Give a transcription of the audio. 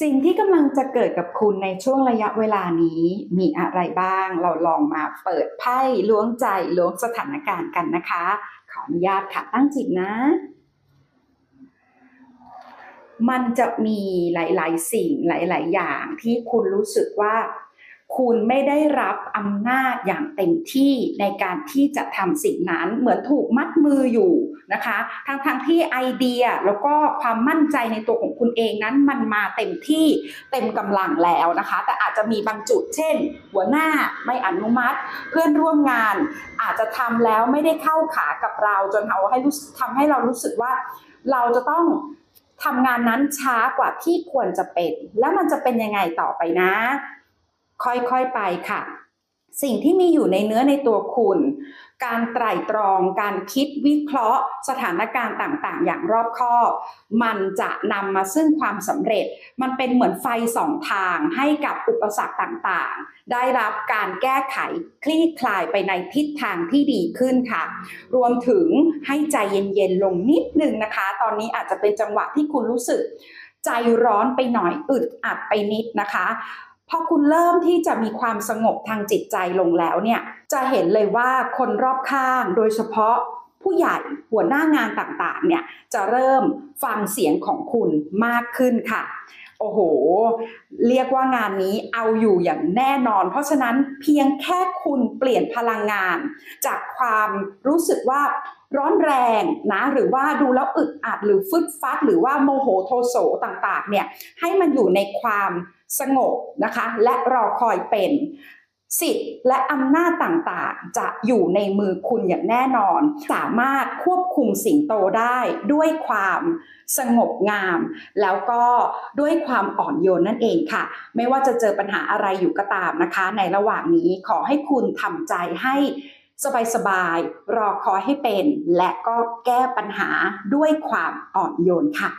สิ่งที่กำลังจะเกิดกับคุณในช่วงระยะเวลานี้มีอะไรบ้าง เราลองมาเปิดไพ่ล้วงใจล้วงสถานการณ์กันนะคะ ขออนุญาตค่ะตั้งจิตนะ มันจะมีหลาย ๆ สิ่งหลาย ๆ อย่างที่คุณรู้สึกว่า คุณไม่ได้รับอำนาจอย่างเต็มที่ในการที่จะทำสิ่งนั้นเหมือนถูกมัดมืออยู่นะคะทั้งทงที่ไอเดียแล้วก็ความมั่นใจในตัวของคุณเองนั้นมันมาเต็มที่เต็มกำลังแล้วนะคะ แต่อาจจะมีบางจุดเช่น หัวหน้าไม่อนุมัติ เพื่อนร่วมงานอาจจะทำแล้วไม่ได้เข้าขากับเราจนเอาให้รู้ทำให้เรารู้สึกว่าเราจะต้องทำงานนั้นช้ากว่าที่ควรจะเป็น แล้วมันจะเป็นยังไงต่อไปนะ ค่อยๆไปค่ะ สิ่งที่มีอยู่ในเนื้อในตัวคุณ การไตร่ตรอง การคิดวิเคราะห์ สถานการณ์ต่างๆ อย่างรอบคอบ มันจะนำมาซึ่งความสำเร็จ มันเป็นเหมือนไฟสองทางให้กับอุปสรรคต่างๆ ได้รับการแก้ไขคลี่คลายไปในทิศทางที่ดีขึ้นค่ะ รวมถึงให้ใจเย็นๆลงนิดนึงนะคะ ตอนนี้อาจจะเป็นจังหวะที่คุณรู้สึกใจร้อนไปหน่อยอึดอัดไปนิดนะคะ พอคุณเริ่มที่จะมีความสงบทางจิตใจลงแล้วเนี่ย จะเห็นเลยว่าคนรอบข้างโดยเฉพาะผู้ใหญ่หัวหน้างานต่างๆ เนี่ยจะเริ่มฟังเสียงของคุณมากขึ้นค่ะ โอ้โห เรียกว่างานนี้เอาอยู่อย่างแน่นอน เพราะฉะนั้นเพียงแค่คุณเปลี่ยนพลังงาน จากความรู้สึกว่าร้อนแรงนะหรือว่าดูแล้วอึดอัดหรือฟึดฟัด หรือว่าโมโหโทโสต่างๆ เนี่ยให้มันอยู่ในความ สงบนะคะและรอคอยเป็นสิทธิ์และอำนาจต่างๆ จะอยู่ในมือคุณอย่างแน่นอน สามารถควบคุมสิงโตได้ด้วยความสงบงาม แล้วก็ด้วยความอ่อนโยนนั่นเองค่ะ ไม่ว่าจะเจอปัญหาอะไรอยู่ก็ตามนะคะ ในระหว่างนี้ขอให้คุณทำใจให้สบายๆ รอคอยให้เป็น และก็แก้ปัญหาด้วยความอ่อนโยนค่ะ